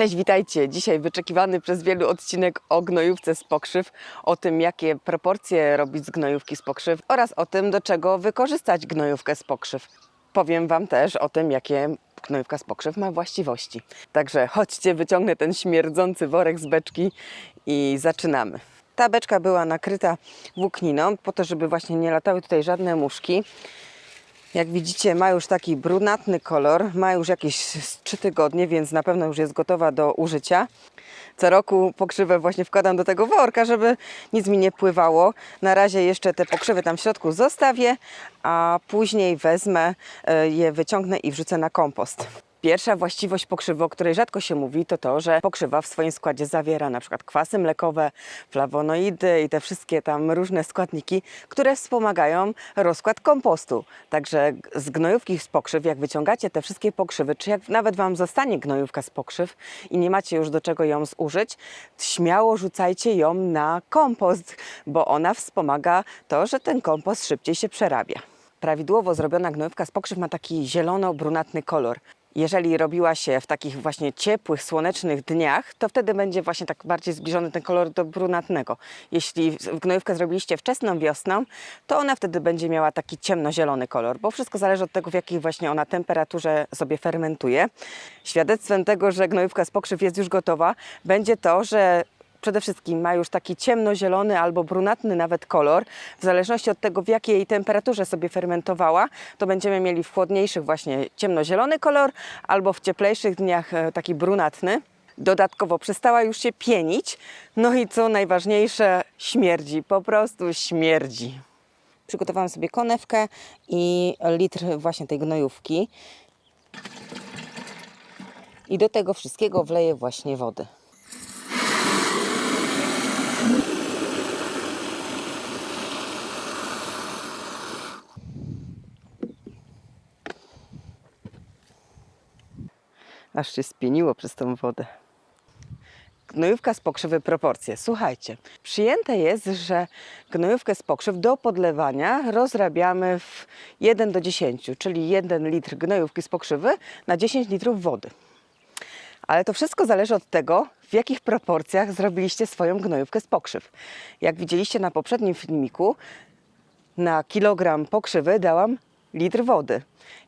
Cześć, witajcie. Dzisiaj wyczekiwany przez wielu odcinek o gnojówce z pokrzyw, o tym jakie proporcje robić z gnojówki z pokrzyw oraz o tym do czego wykorzystać gnojówkę z pokrzyw. Powiem Wam też o tym jakie gnojówka z pokrzyw ma właściwości. Także chodźcie, wyciągnę ten śmierdzący worek z beczki i zaczynamy. Ta beczka była nakryta włókniną po to, żeby właśnie nie latały tutaj żadne muszki. Jak widzicie, ma już taki brunatny kolor, ma już jakieś 3 tygodnie, więc na pewno już jest gotowa do użycia. Co roku pokrzywę właśnie wkładam do tego worka, żeby nic mi nie pływało. Na razie jeszcze te pokrzywy tam w środku zostawię, a później wezmę e, je, wyciągnę i wrzucę na kompost. Pierwsza właściwość pokrzywy, o której rzadko się mówi, to to, że pokrzywa w swoim składzie zawiera na przykład kwasy mlekowe, flawonoidy i te wszystkie tam różne składniki, które wspomagają rozkład kompostu. Także z gnojówki z pokrzyw, jak wyciągacie te wszystkie pokrzywy, czy jak nawet Wam zostanie gnojówka z pokrzyw i nie macie już do czego ją zużyć, śmiało rzucajcie ją na kompost, bo ona wspomaga to, że ten kompost szybciej się przerabia. Prawidłowo zrobiona gnojówka z pokrzyw ma taki zielono-brunatny kolor. Jeżeli robiła się w takich właśnie ciepłych, słonecznych dniach, to wtedy będzie właśnie tak bardziej zbliżony ten kolor do brunatnego. Jeśli gnojówkę zrobiliście wczesną wiosną, to ona wtedy będzie miała taki ciemnozielony kolor, bo wszystko zależy od tego, w jakiej właśnie ona temperaturze sobie fermentuje. Świadectwem tego, że gnojówka z pokrzyw jest już gotowa, będzie to, że przede wszystkim ma już taki ciemnozielony albo brunatny nawet kolor. W zależności od tego, w jakiej temperaturze sobie fermentowała, to będziemy mieli w chłodniejszych właśnie ciemnozielony kolor, albo w cieplejszych dniach e, taki brunatny. Dodatkowo przestała już się pienić, no i co najważniejsze, śmierdzi, po prostu śmierdzi. Przygotowałam sobie konewkę i litr właśnie tej gnojówki. I do tego wszystkiego wleję właśnie wody. Aż się spieniło przez tą wodę. Gnojówka z pokrzywy proporcje. Słuchajcie, przyjęte jest, że gnojówkę z pokrzyw do podlewania rozrabiamy w 1 do 10, czyli 1 litr gnojówki z pokrzywy na 10 litrów wody. Ale to wszystko zależy od tego, w jakich proporcjach zrobiliście swoją gnojówkę z pokrzyw. Jak widzieliście na poprzednim filmiku, na kilogram pokrzywy dałam litr wody.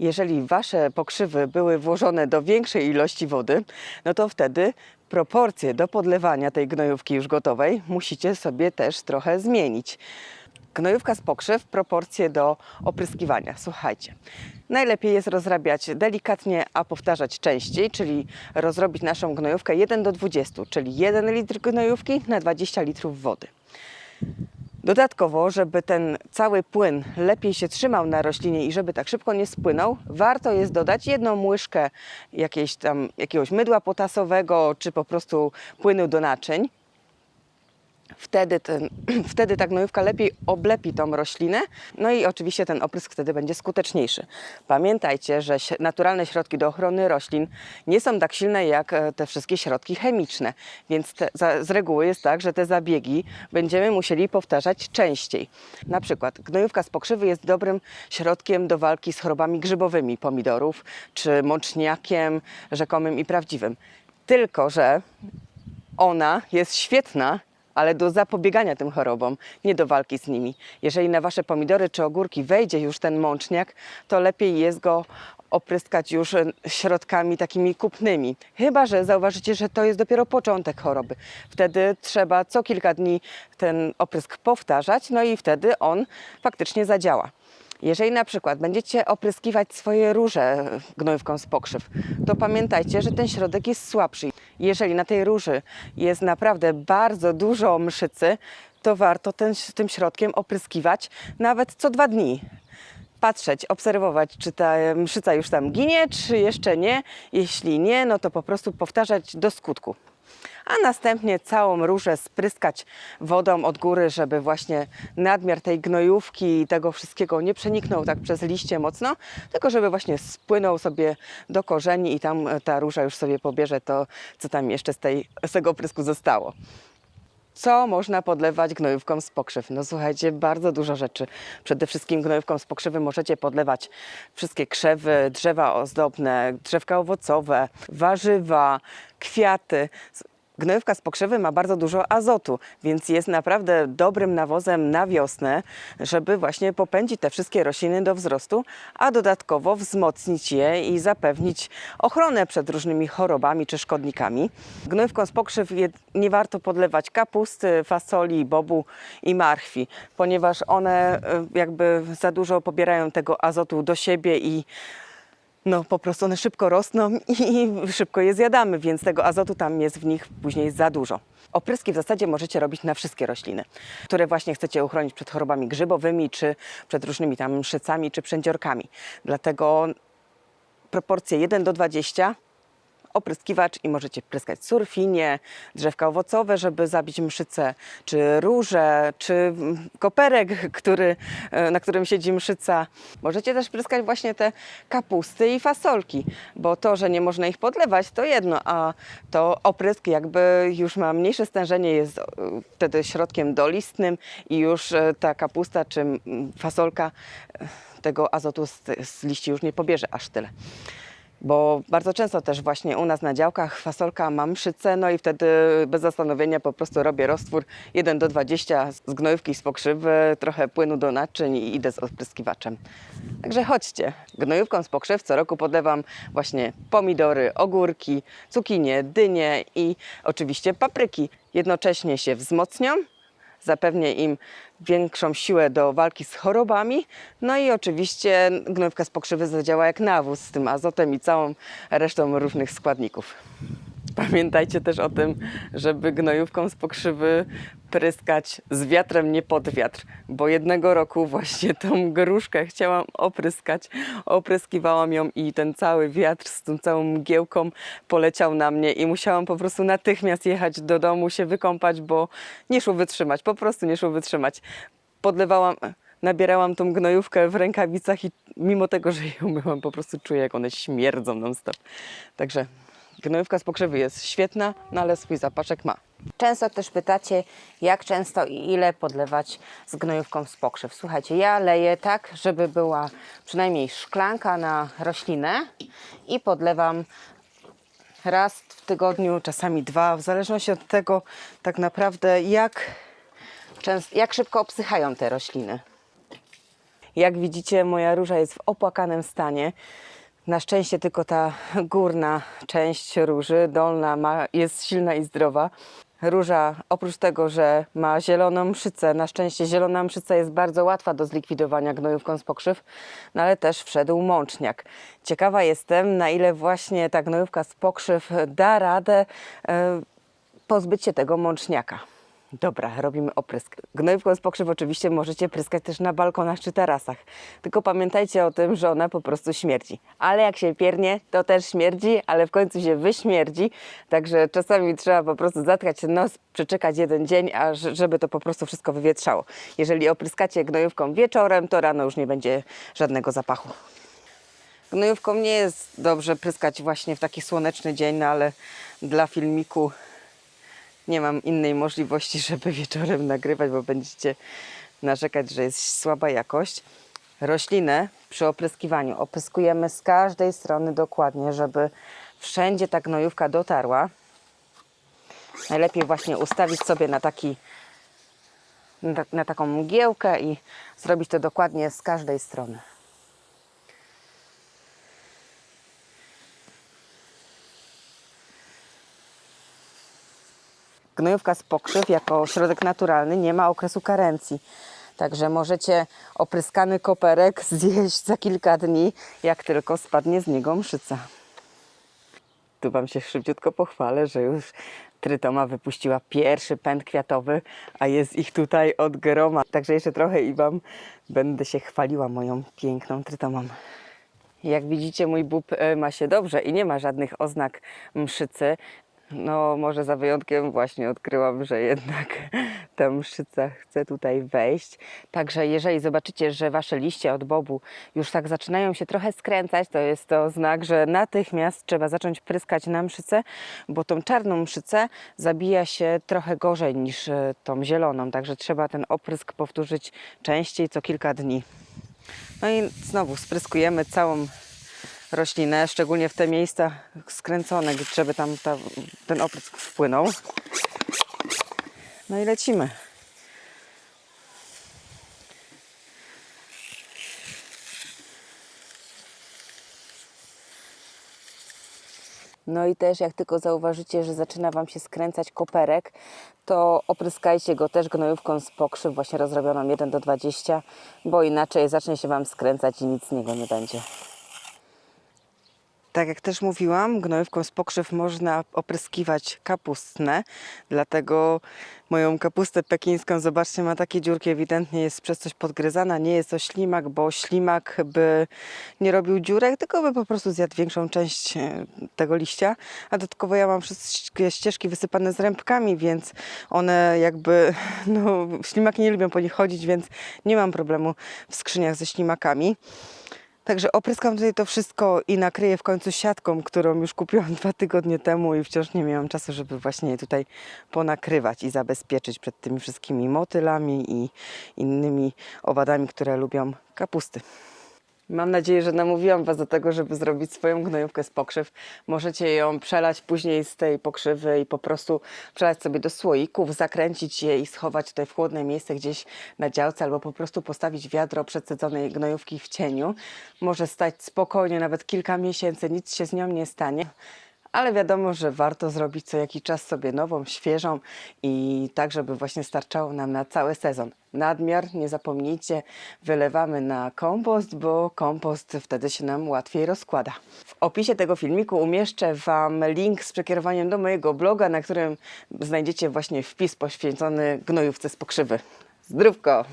Jeżeli wasze pokrzywy były włożone do większej ilości wody, no to wtedy proporcje do podlewania tej gnojówki już gotowej musicie sobie też trochę zmienić. Gnojówka z pokrzyw, proporcje do opryskiwania. Słuchajcie, najlepiej jest rozrabiać delikatnie, a powtarzać częściej, czyli rozrobić naszą gnojówkę 1 do 20, czyli 1 litr gnojówki na 20 litrów wody. Dodatkowo, żeby ten cały płyn lepiej się trzymał na roślinie i żeby tak szybko nie spłynął, warto jest dodać jedną łyżkę jakiejś tam, jakiegoś mydła potasowego czy po prostu płynu do naczyń. Wtedy, ten, wtedy ta gnojówka lepiej oblepi tą roślinę, no i oczywiście ten oprysk wtedy będzie skuteczniejszy. Pamiętajcie, że naturalne środki do ochrony roślin nie są tak silne jak e, te wszystkie środki chemiczne, więc te, za, z reguły jest tak, że te zabiegi będziemy musieli powtarzać częściej. Na przykład gnojówka z pokrzywy jest dobrym środkiem do walki z chorobami grzybowymi pomidorów, czy mączniakiem rzekomym i prawdziwym. Tylko, że ona jest świetna, ale do zapobiegania tym chorobom, nie do walki z nimi. Jeżeli na wasze pomidory czy ogórki wejdzie już ten mączniak, to lepiej jest go opryskać już e, środkami takimi kupnymi. Chyba, że zauważycie, że to jest dopiero początek choroby. Wtedy trzeba co kilka dni ten oprysk powtarzać, no i wtedy on faktycznie zadziała. Jeżeli na przykład będziecie opryskiwać swoje róże gnojówką z pokrzyw, to pamiętajcie, że ten środek jest słabszy. Jeżeli na tej róży jest naprawdę bardzo dużo mszycy, to warto ten, tym środkiem opryskiwać nawet co dwa dni. Patrzeć, obserwować, czy ta mszyca już tam ginie, czy jeszcze nie. Jeśli nie, no to po prostu powtarzać do skutku a następnie całą różę spryskać wodą od góry, żeby właśnie nadmiar tej gnojówki i tego wszystkiego nie przeniknął tak przez liście mocno, tylko żeby właśnie spłynął sobie do korzeni i tam ta róża już sobie pobierze to, co tam jeszcze z, tej, z tego oprysku zostało. Co można podlewać gnojówką z pokrzyw? No słuchajcie, bardzo dużo rzeczy. Przede wszystkim gnojówką z pokrzywy możecie podlewać wszystkie krzewy, drzewa ozdobne, drzewka owocowe, warzywa, kwiaty. Gnojówka z pokrzywy ma bardzo dużo azotu, więc jest naprawdę dobrym nawozem na wiosnę, żeby właśnie popędzić te wszystkie rośliny do wzrostu, a dodatkowo wzmocnić je i zapewnić ochronę przed różnymi chorobami czy szkodnikami. Gnojówką z pokrzyw nie warto podlewać kapusty, fasoli, bobu i marchwi, ponieważ one e, jakby za dużo pobierają tego azotu do siebie i no po prostu one szybko rosną i szybko je zjadamy, więc tego azotu tam jest w nich później za dużo. Opryski w zasadzie możecie robić na wszystkie rośliny, które właśnie chcecie uchronić przed chorobami grzybowymi, czy przed różnymi tam mszycami, czy przędziorkami. Dlatego proporcje 1 do 20 opryskiwacz i możecie pryskać surfinie, drzewka owocowe, żeby zabić mszycę, czy róże, czy mm, koperek, który, e, na którym siedzi mszyca. Możecie też pryskać właśnie te kapusty i fasolki, bo to, że nie można ich podlewać, to jedno, a to oprysk jakby już ma mniejsze stężenie, jest e, wtedy środkiem dolistnym i już e, ta kapusta czy mm, fasolka tego azotu z, z liści już nie pobierze aż tyle. Bo bardzo często też właśnie u nas na działkach fasolka ma mszycę, no i wtedy bez zastanowienia po prostu robię roztwór 1 do 20 z gnojówki z pokrzywy, trochę płynu do naczyń i idę z opryskiwaczem. Także chodźcie. Gnojówką z pokrzyw co roku podlewam właśnie pomidory, ogórki, cukinie, dynie i oczywiście papryki. Jednocześnie się wzmocnią, zapewnię im większą siłę do walki z chorobami. No i oczywiście gnojówka z pokrzywy zadziała jak nawóz z tym azotem i całą resztą różnych składników. Pamiętajcie też o tym, żeby gnojówką z pokrzywy pryskać z wiatrem, nie pod wiatr, bo jednego roku właśnie tą gruszkę chciałam opryskać, opryskiwałam ją i ten cały wiatr z tą całą mgiełką poleciał na mnie i musiałam po prostu natychmiast jechać do domu, się wykąpać, bo nie szło wytrzymać, po prostu nie szło wytrzymać. Podlewałam, nabierałam tą gnojówkę w rękawicach i mimo tego, że ją myłam, po prostu czuję, jak one śmierdzą non stop. Także gnojówka z pokrzywy jest świetna, no ale swój zapaczek ma. Często też pytacie, jak często i ile podlewać z gnojówką z pokrzyw. Słuchajcie, ja leję tak, żeby była przynajmniej szklanka na roślinę i podlewam raz w tygodniu, czasami dwa, w zależności od tego tak naprawdę jak, częst, jak szybko obsychają te rośliny. Jak widzicie, moja róża jest w opłakanym stanie. Na szczęście tylko ta górna część róży, dolna ma, jest silna i zdrowa. Róża, oprócz tego, że ma zieloną mszycę, na szczęście zielona mszyca jest bardzo łatwa do zlikwidowania gnojówką z pokrzyw, no ale też wszedł mączniak. Ciekawa jestem, na ile właśnie ta gnojówka z pokrzyw da radę e, pozbyć się tego mączniaka. Dobra, robimy oprysk. Gnojówką z pokrzyw oczywiście możecie pryskać też na balkonach czy tarasach. Tylko pamiętajcie o tym, że ona po prostu śmierdzi. Ale jak się piernie, to też śmierdzi, ale w końcu się wyśmierdzi. Także czasami trzeba po prostu zatkać nos, przeczekać jeden dzień, a ż- żeby to po prostu wszystko wywietrzało. Jeżeli opryskacie gnojówką wieczorem, to rano już nie będzie żadnego zapachu. Gnojówką nie jest dobrze pryskać właśnie w taki słoneczny dzień, no ale dla filmiku nie mam innej możliwości, żeby wieczorem nagrywać, bo będziecie narzekać, że jest słaba jakość. Roślinę przy opryskiwaniu opryskujemy z każdej strony dokładnie, żeby wszędzie ta gnojówka dotarła. Najlepiej właśnie ustawić sobie na taki na, na taką mgiełkę i zrobić to dokładnie z każdej strony. Gnojówka z pokrzyw jako środek naturalny nie ma okresu karencji. Także możecie opryskany koperek zjeść za kilka dni, jak tylko spadnie z niego mszyca. Tu Wam się szybciutko pochwalę, że już Trytoma wypuściła pierwszy pęd kwiatowy, a jest ich tutaj od groma. Także jeszcze trochę i Wam będę się chwaliła moją piękną Trytomą. Jak widzicie, mój bób e, ma się dobrze i nie ma żadnych oznak mszycy. No, może za wyjątkiem właśnie odkryłam, że jednak ta mszyca chce tutaj wejść. Także jeżeli zobaczycie, że wasze liście od bobu już tak zaczynają się trochę skręcać, to jest to znak, że natychmiast trzeba zacząć pryskać na mszycę, bo tą czarną mszycę zabija się trochę gorzej niż e, tą zieloną. Także trzeba ten oprysk powtórzyć częściej, co kilka dni. No i znowu spryskujemy całą roślinę, szczególnie w te miejsca skręcone, żeby tam ta, ten oprysk wpłynął. No i lecimy. No i też jak tylko zauważycie, że zaczyna Wam się skręcać koperek, to opryskajcie go też gnojówką z pokrzyw, właśnie rozrobioną 1 do 20, bo inaczej zacznie się Wam skręcać i nic z niego nie będzie. Tak jak też mówiłam, gnojówką z pokrzyw można opryskiwać kapustne, dlatego moją kapustę pekińską, zobaczcie, ma takie dziurki, ewidentnie jest przez coś podgryzana, nie jest to ślimak, bo ślimak by nie robił dziurek, tylko by po prostu zjadł większą część e, tego liścia, a dodatkowo ja mam wszystkie ścieżki wysypane z rębkami, więc one jakby, no ślimaki nie lubią po nich chodzić, więc nie mam problemu w skrzyniach ze ślimakami. Także opryskam tutaj to wszystko i nakryję w końcu siatką, którą już kupiłam dwa tygodnie temu i wciąż nie miałam czasu, żeby właśnie tutaj ponakrywać i zabezpieczyć przed tymi wszystkimi motylami i innymi owadami, które lubią kapusty. Mam nadzieję, że namówiłam Was do tego, żeby zrobić swoją gnojówkę z pokrzyw. Możecie ją przelać później z tej pokrzywy i po prostu przelać sobie do słoików, zakręcić je i schować tutaj w chłodne miejsce gdzieś na działce albo po prostu postawić wiadro przecedzonej gnojówki w cieniu. Może stać spokojnie nawet kilka miesięcy, nic się z nią nie stanie. Ale wiadomo, że warto zrobić co jakiś czas sobie nową, świeżą i tak, żeby właśnie starczało nam na cały sezon. Nadmiar, nie zapomnijcie, wylewamy na kompost, bo kompost wtedy się nam łatwiej rozkłada. W opisie tego filmiku umieszczę Wam link z przekierowaniem do mojego bloga, na którym znajdziecie właśnie wpis poświęcony gnojówce z pokrzywy. Zdrówko!